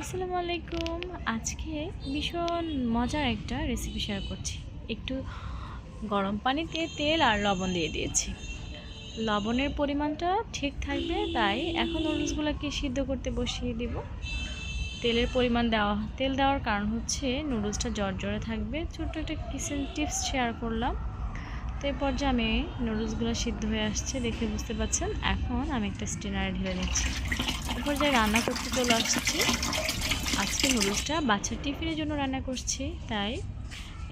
আসসালামু আলাইকুম। আজকে ভীষণ মজার একটা রেসিপি শেয়ার করছি। একটু গরম পানিতে তেল আর লবণ দিয়ে দিয়েছি। লবণের পরিমাণটা ঠিক থাকবে, তাই এখন নুডলসগুলোকে সিদ্ধ করতে বসিয়ে দিব। তেলের পরিমাণ দেওয়া, তেল দেওয়ার কারণ হচ্ছে নুডলসটা জর্জরে থাকবে। ছোট্ট একটা কিচেন টিপস শেয়ার করলাম। তো এই পর্যায়ে আমি নুডলসগুলো সিদ্ধ হয়ে আসছে, দেখে বুঝতে পারছেন। এখন আমি একটা স্টিনারে ঢেলে নিচ্ছি। এই পর্যায়ে রান্না করতে চলে আসছি। আজকে নুডলসটা বাচ্চার টিফিনের জন্য রান্না করছি, তাই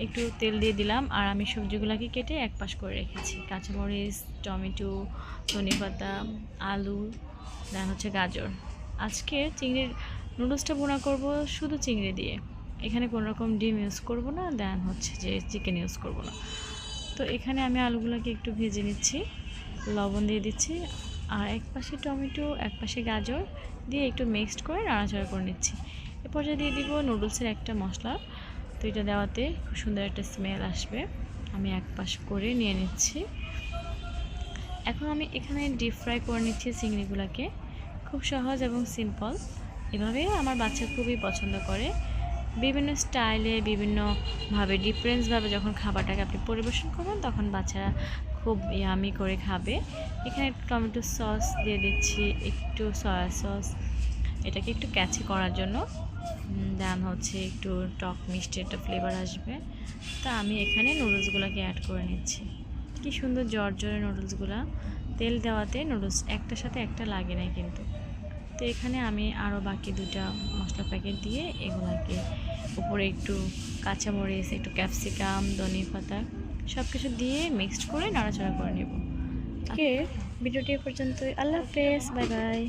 একটু তেল দিয়ে দিলাম। আর আমি সবজিগুলোকে কেটে এক পাশ করে রেখেছি। কাঁচামরিচ, টমেটো ধনে পাতা আলু, দেন হচ্ছে গাজর। আজকে চিংড়ির নুডলসটা বোনা করব শুধু চিংড়ি দিয়ে। এখানে কোনো রকম ডিম ইউজ করব না, দেন হচ্ছে যে চিকেন ইউজ করব না। তো এখানে আমি আলুগুলোকে একটু ভেজে নিচ্ছি, লবণ দিয়ে দিচ্ছি, আর এক পাশে টমেটো, এক পাশে গাজর দিয়ে একটু মিক্সড করে নাড়াচাড়া করে নিচ্ছি। এরপর পর্যায়ে দিয়ে দিব নুডলসের একটা মশলা, তো এটা দেওয়াতে খুব সুন্দর একটা স্মেল আসবে। আমি এক পাশ করে নিয়ে নিচ্ছি। এখন আমি এখানে ডিপ ফ্রাই করে নিচ্ছি চিংড়িগুলোকে। খুব সহজ এবং সিম্পল এভাবে আমার বাচ্চা খুবই পছন্দ করে। বিভিন্ন স্টাইলে বিভিন্নভাবে ডিফারেন্সভাবে যখন খাবারটাকে আপনি পরিবেশন করবেন, তখন বাচ্চারা খুব ইয়ামি করে খাবে। এখানে টমেটো সস দিয়ে দিচ্ছি, একটু সয়া সস এটাকে একটু ক্যাচি করার জন্য। দেন হচ্ছে একটু টক মিষ্টি একটা ফ্লেভার আসবে। তা আমি এখানে নুডলসগুলোকে অ্যাড করে নিচ্ছি। কি সুন্দর জর্জরে নুডলসগুলো তেল দেওয়াতে নুডলস একটার সাথে একটা লাগে না কিন্তু। তো এখানে আমি আরও বাকি দুটা মশলা প্যাকেট দিয়ে এগুলাকে উপরে একটু কাঁচামরিচ একটু ক্যাপসিকাম, ধনে পাতা সব কিছু দিয়ে মিক্সড করে নাড়াচাড়া করে নেব। ভিডিওটি এ পর্যন্তই। আল্লাহ হাফেজ, বাই বাই।